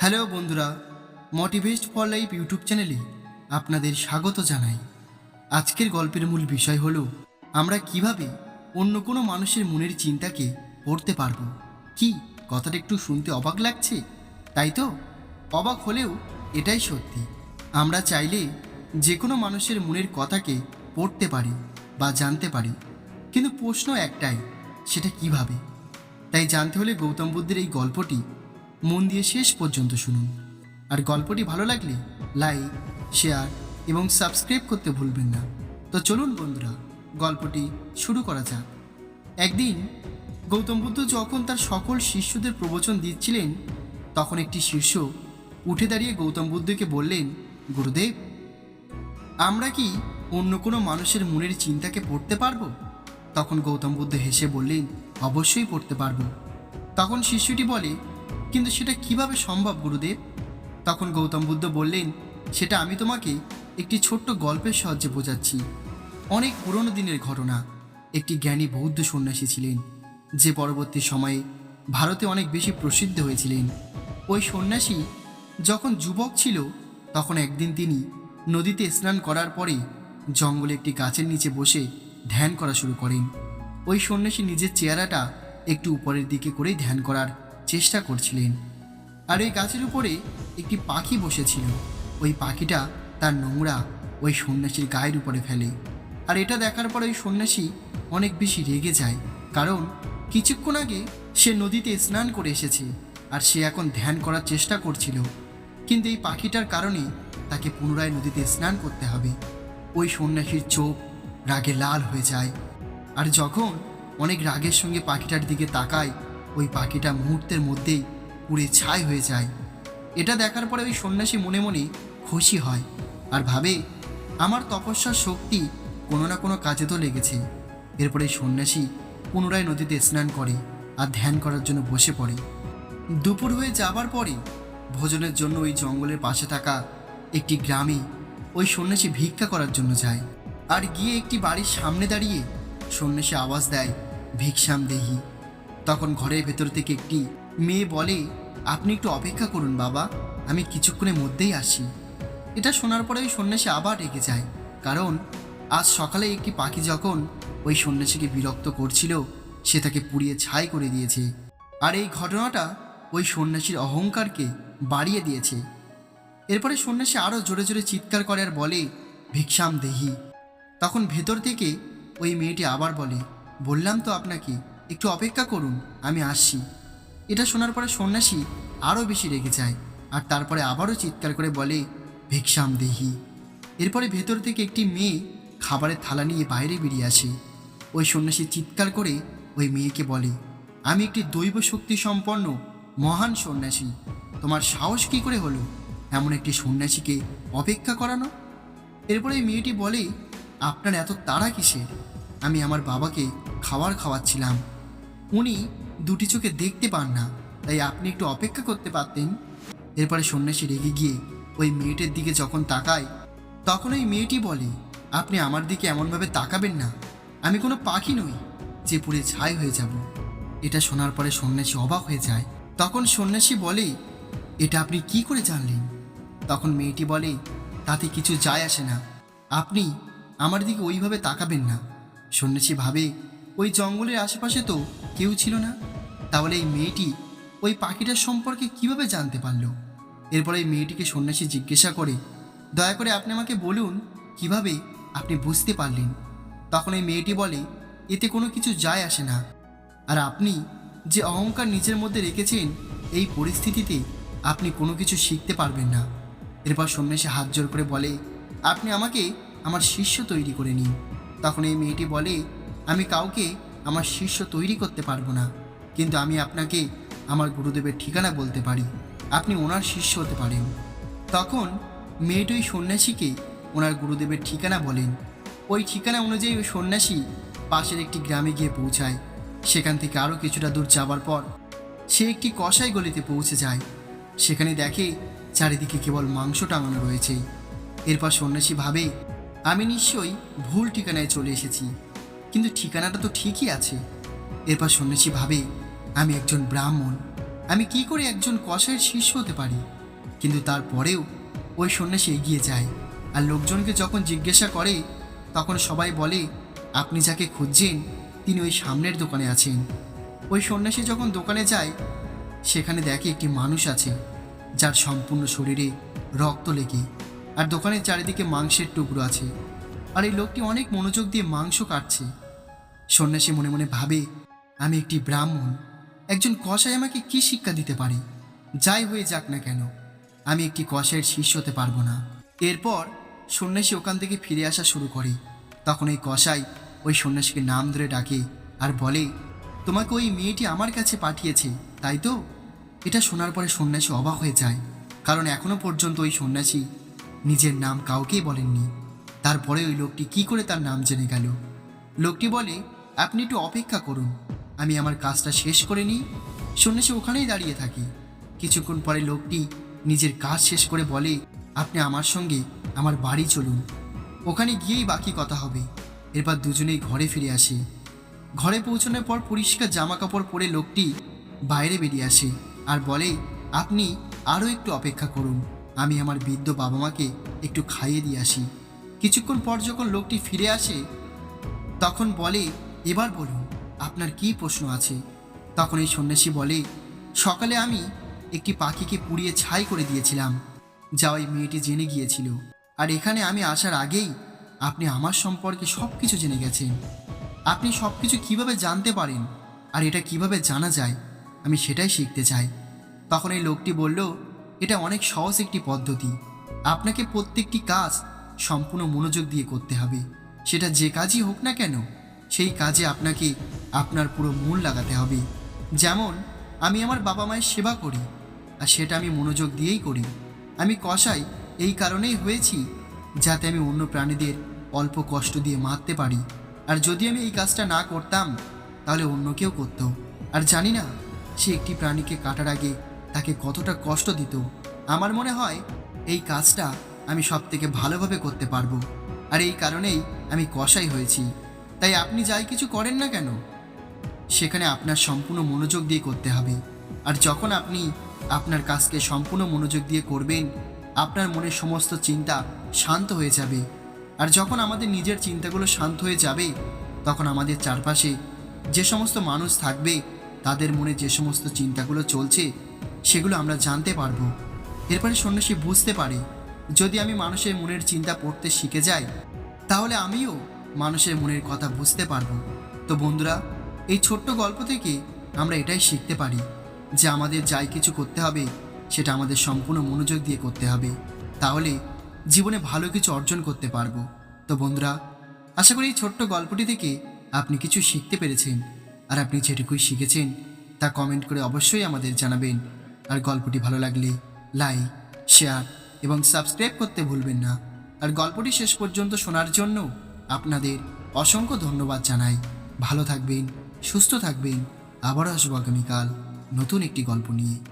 Hello বন্ধুরা মোটিভেস্ট for life YouTube চ্যানেলে আপনাদের স্বাগত জানাই। আজকের গল্পের মূল বিষয় হলো, আমরা কীভাবে অন্য কোনো মানুষের মনের চিন্তাকে পড়তে পারব? কি, কথাটা একটু শুনতে অবাক লাগছে? তাই তো? অবাক হলেও এটাই সত্যি। আমরা চাইলে যে কোনো মানুষের মনের কথাকে পড়তে পারি বা জানতে পারি। কিন্তু প্রশ্ন একটাই, সেটা কীভাবে? তাই জানতে হলে গৌতম বুদ্ধের এই গল্পটি মন দিয়ে শেষ পর্যন্ত শুনুন। আর গল্পটি ভালো লাগলে লাইক, শেয়ার এবং সাবস্ক্রাইব করতে ভুলবেন না। তো চলুন বন্ধুরা, গল্পটি শুরু করা যাক। একদিন গৌতম বুদ্ধ যখন তার সকল শিষ্যদের প্রবচন দিচ্ছিলেন, তখন একটি শিষ্য উঠে দাঁড়িয়ে গৌতম বুদ্ধকে বললেন, গুরুদেব, আমরা কি অন্য কোনো মানুষের মনের চিন্তাকে পড়তে পারব? তখন গৌতম বুদ্ধ হেসে বললেন, অবশ্যই পড়তে পারব। তখন শিষ্যটি বলে কিন্তু সেটা কীভাবে সম্ভব, গুরুদেব? তখন গৌতম বুদ্ধ বললেন, সেটা আমি তোমাকে একটি ছোট্ট গল্পের সাহায্যে বোঝাচ্ছি। অনেক পুরনো দিনের ঘটনা। একটি জ্ঞানী বৌদ্ধ সন্ন্যাসী ছিলেন। যে পরবর্তী সময়ে ভারতে অনেক বেশি প্রসিদ্ধ হয়েছিলেন। ওই সন্ন্যাসী যখন যুবক ছিল, তখন একদিন তিনি নদীতে স্নান করার পরে জঙ্গলে একটি গাছের নিচে বসে ধ্যান করা শুরু করেন। ওই সন্ন্যাসী নিজের চেহারাটা একটু উপরের দিকে করেই ধ্যান করার চেষ্টা করছিলেন। আর ওই গাছের উপরে একটি পাখি বসেছিল। ওই পাখিটা তার নোংরা ওই সন্ন্যাসীর গায়ের উপরে ফেলে। আর এটা দেখার পর ওই সন্ন্যাসী অনেক বেশি রেগে যায়। কারণ কিছুক্ষণ আগে সে নদীতে স্নান করে এসেছে আর সে এখন ধ্যান করার চেষ্টা করছিল। কিন্তু এই পাখিটার কারণে তাকে পুনরায় নদীতে স্নান করতে হবে। ওই সন্ন্যাসীর চোখ রাগে লাল হয়ে যায়। আর যখন অনেক রাগের সঙ্গে পাখিটার দিকে তাকায় ওই পাখিটা মুহূর্তের মধ্যেই পুড়ে ছাই হয়ে যায়। এটা দেখার পরে ওই সন্ন্যাসী মনে মনে খুশি হয় আর ভাবে, আমার তপস্যার শক্তি কোনো না কোনো কাজে তো লেগেছে। এরপরে সন্ন্যাসী পুনরায় নদীতে স্নান করে আর ধ্যান করার জন্য বসে পড়ে। দুপুর হয়ে যাবার পরে ভোজনের জন্য ওই জঙ্গলের পাশে থাকা একটি গ্রামে ওই সন্ন্যাসী ভিক্ষা করার জন্য যায়। আর গিয়ে একটি বাড়ির সামনে দাঁড়িয়ে সন্ন্যাসী আওয়াজ দেয় ভিক্ষাম দেহি তখন ঘরের ভেতর থেকে একটি মেয়ে বলে, আপনি একটু অপেক্ষা করুন বাবা, আমি কিছুক্ষণের মধ্যেই আসি। এটা শোনার পরে ওই সন্ন্যাসী আবার রেগে যায়, কারণ আজ সকালে একটি পাখি যখন ওই সন্ন্যাসীকে বিরক্ত করছিল, সে তাকে পুড়িয়ে ছাই করে দিয়েছে। আর এই ঘটনাটা ওই সন্ন্যাসীর অহংকারকে বাড়িয়ে দিয়েছে। এরপরে সন্ন্যাসী আরও জোরে জোরে চিৎকার করে আর বলে, ভিক্ষাম দেহি। তখন ভেতর থেকে ওই মেয়েটি আবার বলে, বললাম তো আপনাকে একটু অপেক্ষা করুন, আমি আসছি। এটা শোনার পরে সন্ন্যাসী আরও বেশি রেগে যায় আর তারপরে আবারও চিৎকার করে বলে, ভিক্ষাম দেহি। এরপরে ভেতর থেকে একটি মেয়ে খাবারের থালা নিয়ে বাইরে বেরিয়ে আসে। ওই সন্ন্যাসী চিৎকার করে ওই মেয়েকে বলে, আমি একটি দৈব শক্তি সম্পন্ন মহান সন্ন্যাসী, তোমার সাহস কী করে হলো এমন একটি সন্ন্যাসীকে অপেক্ষা করানো? এরপরে মেয়েটি বলে, আপনার এত তাড়া কিসের? আমি আমার বাবাকে খাবার খাওয়াচ্ছিলাম উনি দুটি চোখে দেখতে পান না, তাই আপনি একটু অপেক্ষা করতে পারতেন। এরপরে সন্ন্যাসী রেগে গিয়ে ওই মেয়েটির দিকে যখন তাকায়, তখন ওই মেয়েটি বলে, আপনি আমার দিকে এমনভাবে তাকাবেন না। আমি কোনো পাখি নই যে পুড়ে ছাই হয়ে যাব। এটা শোনার পরে সন্ন্যাসী অবাক হয়ে যায়। তখন সন্ন্যাসী বলে, এটা আপনি কি করে জানলেন? তখন মেয়েটি বলে, তাতে কিছু যায় আসে না। আপনি আমার দিকে ওইভাবে তাকাবেন না। সন্ন্যাসী ভাবে, ওই জঙ্গলের আশেপাশে তো কেউ ছিল না। তাহলে এই মেয়েটি ওই পাখিটার সম্পর্কে কীভাবে জানতে পারল? এরপর এই মেয়েটিকে সন্ন্যাসী জিজ্ঞাসা করে, দয়া করে আপনি আমাকে বলুন কীভাবে আপনি বুঝতে পারলেন? তখন এই মেয়েটি বলে, এতে কোনো কিছু যায় আসে না। আর আপনি যে অহংকার নিজের মধ্যে রেখেছেন, এই পরিস্থিতিতে আপনি কোনো কিছু শিখতে পারবেন না। এরপর সন্ন্যাসী হাত জোর করে বলে, আপনি আমাকে আমার শিষ্য তৈরি করে নিন। তখন এই মেয়েটি বলে, আমি কাউকে আমার শিষ্য তৈরি করতে পারব না। কিন্তু আমি আপনাকে আমার গুরুদেবের ঠিকানা বলতে পারি। আপনি ওনার শিষ্য হতে পারেন। তখন মেয়েটি ওই সন্ন্যাসীকে ওনার গুরুদেবের ঠিকানা বলেন। ওই ঠিকানা অনুযায়ী ওই সন্ন্যাসী পাশের একটি গ্রামে গিয়ে পৌঁছায়। সেখান থেকে আরও কিছুটা দূর যাওয়ার পর সে একটি কষাই গলিতে পৌঁছে যায়। সেখানে দেখে চারিদিকে কেবল মাংস টাঙানো রয়েছে। এরপর সন্ন্যাসী ভাবে, আমি নিশ্চয়ই ভুল ঠিকানায় চলে এসেছি। কিন্তু ঠিকানাটা তো ঠিকই আছে। এরপর সন্ন্যাসী ভাবে, আমি একজন ব্রাহ্মণ, আমি কি করে একজন কষাইয়ের শিষ্য হতে পারি? কিন্তু তারপরেও ওই সন্ন্যাসী এগিয়ে যায় আর লোকজনকে যখন জিজ্ঞাসা করে, তখন সবাই বলে, আপনি যাকে খুঁজছেন, তিনি ওই সামনের দোকানে আছেন। ওই সন্ন্যাসী যখন দোকানে যায়, সেখানে দেখে একটি মানুষ আছে, যার সম্পূর্ণ শরীরে রক্ত লেগে, আর দোকানের চারিদিকে মাংসের টুকরো আছে। আর এই লোকটি অনেক মনোযোগ দিয়ে মাংস কাটছে। সন্ন্যাসী মনে মনে ভাবে, আমি একটি ব্রাহ্মণ। একজন কসাই আমাকে কি শিক্ষা দিতে পারে? যাই হয়ে যাক না কেন, আমি একটি কসাইয়ের শীর্ষ হতে পারব না। এরপর সন্ন্যাসী ওখান থেকে ফিরে আসা শুরু করে। তখন এই কসাই ওই সন্ন্যাসীকে নাম ধরে ডাকে আর বলে, তোমাকে ওই মেয়েটি আমার কাছে পাঠিয়েছে, তাই তো? এটা শোনার পরে সন্ন্যাসী অবাক হয়ে যায়, কারণ এখনও পর্যন্ত ওই সন্ন্যাসী নিজের নাম কাউকেই বলেননি। তারপরে ওই লোকটি কি করে তার নাম জেনে গেল? লোকটি বলে, আপনি একটু অপেক্ষা করুন। আমি আমার কাজটা শেষ করে নিই। সন্ন্যাসী ওখানেই দাঁড়িয়ে থাকি। কিছুক্ষণ পরে লোকটি নিজের কাজ শেষ করে বলে, আপনি আমার সঙ্গে আমার বাড়ি চলুন। ওখানে গিয়েই বাকি কথা হবে। এরপর দুজনেই ঘরে ফিরে আসে। ঘরে পৌঁছানোর পর পরিষ্কার জামা কাপড় পরে লোকটি বাইরে বেরিয়ে আসে আর বলে, আপনি আরও একটু অপেক্ষা করুন। আমি আমার বৃদ্ধ বাবা মাকে একটু খাইয়ে দিয়ে আসি। কিছুক্ষণ পর যখন লোকটি ফিরে আসে, তখন বলে, এবার বলুন, আপনার কি প্রশ্ন আছে? তখন এই সন্ন্যাসী বলে, সকালে আমি একটি পাখিকে পুড়িয়ে ছাই করে দিয়েছিলাম, যা ওই মেয়েটি জেনে গিয়েছিল। আর এখানে আমি আসার আগেই আপনি আমার সম্পর্কে সব কিছু জেনে গেছেন। আপনি সব কিছু কীভাবে জানতে পারেন? আর এটা কীভাবে জানা যায়? আমি সেটাই শিখতে চাই। তখন এই লোকটি বলল, এটা অনেক সহজ একটি পদ্ধতি। আপনাকে প্রত্যেকটি কাজ সম্পূর্ণ মনোযোগ দিয়ে করতে হবে। সেটা যে কাজই হোক না কেন, সেই কাজে আপনাকে আপনার পুরো মন লাগাতে হবে। যেমন, আমি আমার বাবা মায়ের সেবা করি, আর সেটা আমি মনোযোগ দিয়েই করি। আমি কষাই এই কারণেই হয়েছি, যাতে আমি অন্য প্রাণীদের অল্প কষ্ট দিয়ে মারতে পারি। আর যদি আমি এই কাজটা না করতাম, তাহলে অন্য কেউ করতো। আর জানি না, সে একটি প্রাণীকে কাটার আগে তাকে কতটা কষ্ট দিত। আমার মনে হয়, এই কাজটা আমি সব থেকে ভালোভাবে করতে পারব। আর এই কারণেই আমি কষাই হয়েছি। তাই আপনি যাই কিছু করেন না কেন? সেখানে আপনার সম্পূর্ণ মনোযোগ দিয়ে করতে হবে। আর যখন আপনি আপনার কাজকে সম্পূর্ণ মনোযোগ দিয়ে করবেন, আপনার মনের সমস্ত চিন্তা শান্ত হয়ে যাবে। আর যখন আমাদের নিজের চিন্তাগুলো শান্ত হয়ে যাবে, তখন আমাদের চারপাশে যে সমস্ত মানুষ থাকবে, তাদের মনে যে সমস্ত চিন্তাগুলো চলছে, সেগুলো আমরা জানতে পারব। এরপরে সন্ন্যাসী বুঝতে পারে যদি আমি মানুষের মনের চিন্তা পড়তে শিখে যাই, তাহলে আমিও মানুষের মনের কথা বুঝতে পারব। তো বন্ধুরা, এই ছোট্ট গল্প থেকে আমরা এটাই শিখতে পারি যে আমাদের যাই কিছু করতে হবে, সেটা আমাদের সম্পূর্ণ মনোযোগ দিয়ে করতে হবে। তাহলে জীবনে ভালো কিছু অর্জন করতে পারব। তো বন্ধুরা, আশা করি এই ছোট্ট গল্পটি থেকে আপনি কিছু শিখতে পেরেছেন। আর আপনি যেটুকুই শিখেছেন, তা কমেন্ট করে অবশ্যই আমাদের জানাবেন। আর গল্পটি ভালো লাগলে লাইক, শেয়ার এবং সাবস্ক্রাইব করতে ভুলবেন না। আর গল্পটি শেষ পর্যন্ত শোনার জন্য আপনাদের অসংখ্য ধন্যবাদ জানাই। ভালো থাকবেন, সুস্থ থাকবেন। আবারও আসব আগামীকাল নতুন একটি গল্প নিয়ে।